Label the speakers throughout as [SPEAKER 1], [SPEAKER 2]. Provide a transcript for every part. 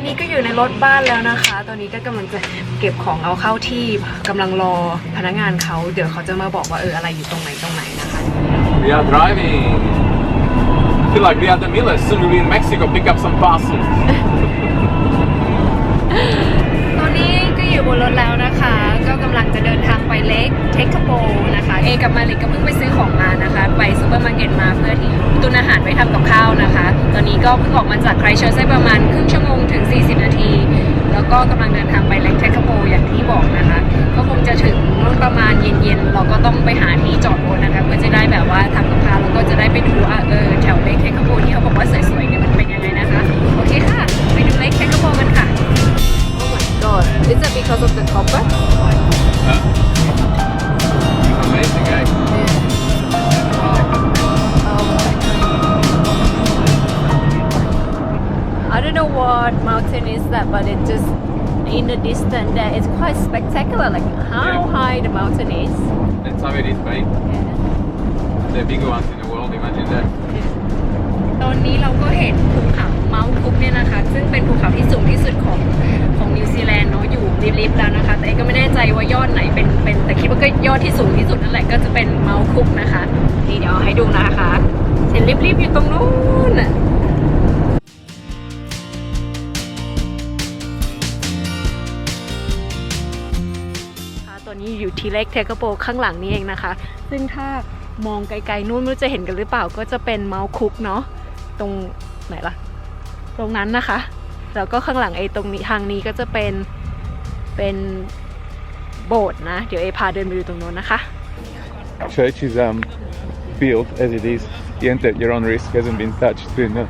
[SPEAKER 1] อนนี้ก็อยู่ในรถบ้านแล้วนะคะ ตอนนี้ก็กำลังจะเก็บของเอาเข้าที่กำลังรอพนักงานเขา เดี๋ยวเขาจะมาบอกว่าเอออะไรอยู่ตรงไหนตรงไหนนะคะ
[SPEAKER 2] We are driving. I feel like we are the Millers. Soon we'll be in Mexico, pick up some parcels.
[SPEAKER 1] ว้ทำกับข้าวนะคะ ตอนนี้ก็เพิ่งออกมาจากไครเชอร์ได้ประมาณครึ่งชั่วโมงถึง 40 นาที แล้วก็กำลังเดินทางไปเล็กเทคโป I don't know what mountain is that, but it just in the distance there it's quite spectacular. Like how
[SPEAKER 2] Yeah.
[SPEAKER 1] high the mountain is.
[SPEAKER 2] That's how it is, mate. The bigger ones in the world, imagine that.
[SPEAKER 1] ตอนนี้เราก็เห็นภูเขาเมาส์คุกเนี่ยนะคะ ซึ่งเป็นภูเขาที่สูงที่สุดของของนิวซีแลนด์เนาะอยู่ริบๆแล้วนะคะแต่เอกก็ไม่แน่ใจว่ายอดไหนเป็นเป็นแต่คิดว่าก็ยอดที่สูงที่สุดนั่นแหละก็จะเป็นเมาส์คุกนะคะนี่เดี๋ยวเอาให้ดูนะคะเห็นริบๆอยู่ตรงนู้น อนนี้อยู่ที่เล็กเทคโปข้างหลังนี้เองนะคะ ซึ่งถ้ามองไกลๆนู่นไม่รู้จะเห็นกันหรือเปล่าก็จะเป็นเมาส์คุกเนาะตรงไหนล่ะ ตรงนั้นนะคะ แล้วก็ข้างหลังไอ้ตรงนี้ทางนี้ก็จะเป็นเป็นโบสถ์นะ เดี๋ยวเอพาเดินไปดูตรงนู้นนะคะ
[SPEAKER 2] Church is um, built as it is. You enter at your own risk, hasn't been touched in uh,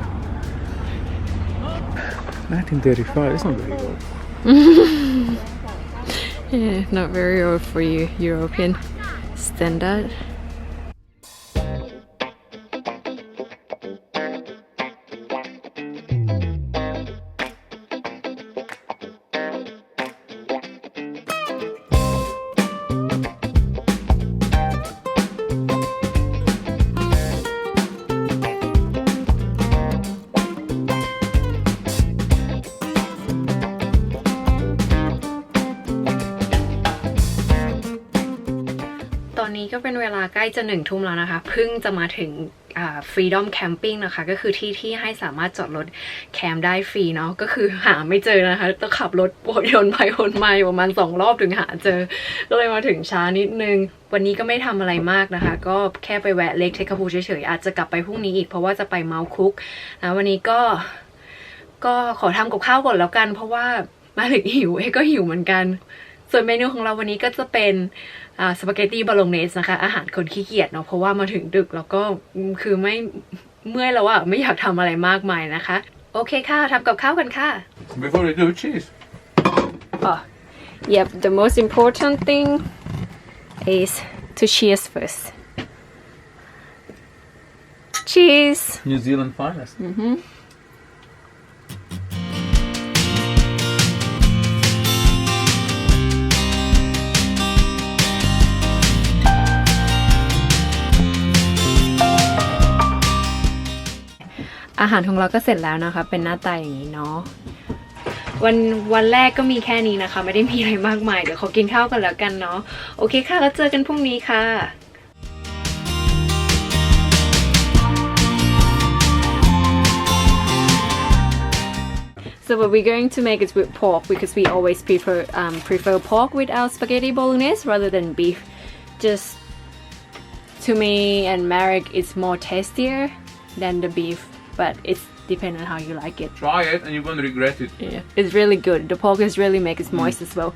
[SPEAKER 2] 1935. That's not very old.
[SPEAKER 1] Yeah, not very old for you European standard นี้ก็เป็นเวลาใกล้จะหนึ่งทุ่มแล้วนะคะ เพิ่งจะมาถึงฟรีดอมแคมปิ้งนะคะ ก็คือที่ที่ให้สามารถจอดรถแคมป์ได้ฟรีเนาะก็คือหาไม่เจอนะคะต้องขับรถวนไปวนมาประมาณสองรอบถึงหาเจอ ก็เลยมาถึงช้านิดนึง วันนี้ก็ไม่ทำอะไรมากนะคะ ก็แค่ไปแวะเล็กเทคาพูเฉยๆ อาจจะกลับไปพรุ่งนี้อีกเพราะว่าจะไปเมาคุกนะวันนี้ก็ก็ขอทำกับข้าวก่อนแล้วกัน เพราะว่ามาถึงหิวเอก็หิวเหมือนกัน ส่วนเมนูของเราวันนี้ก็จะเป็นอ่าสปาเกตตี้บาโลเนสนะคะ อาหารคนขี้เกียจเนาะเพราะว่ามาถึงดึกแล้วก็อืมคือไม่เมื่อยแล้วอะไม่อยากทำอะไรมากมายนะคะ โอเคค่ะทำกับข้าวกันค่ะ
[SPEAKER 2] Before we do cheese.
[SPEAKER 1] Oh, yep. The most important thing is to cheers first. Cheers.
[SPEAKER 2] New Zealand finest.
[SPEAKER 1] อาหารของเราก็เสร็จแล้วนะคะ เป็นหน้าตาอย่างนี้เนาะวันวันแรกก็มีแค่นี้นะคะ ไม่ได้มีอะไรมากมาย เดี๋ยวเขอกินข้าวกันแล้วกันเนาะโอเคค่ะ แล้วเจอกันพรุ่งนี้ค่ะ So what we're going to make is with pork because we always prefer um, prefer pork with our spaghetti bolognese rather than beef. Just to me and Marek, it's more tastier than the beef, but it's depending on how you like it.
[SPEAKER 2] Try it and you won't regret it.
[SPEAKER 1] Yeah, it's really good. The pork is really make it moist mm. as well.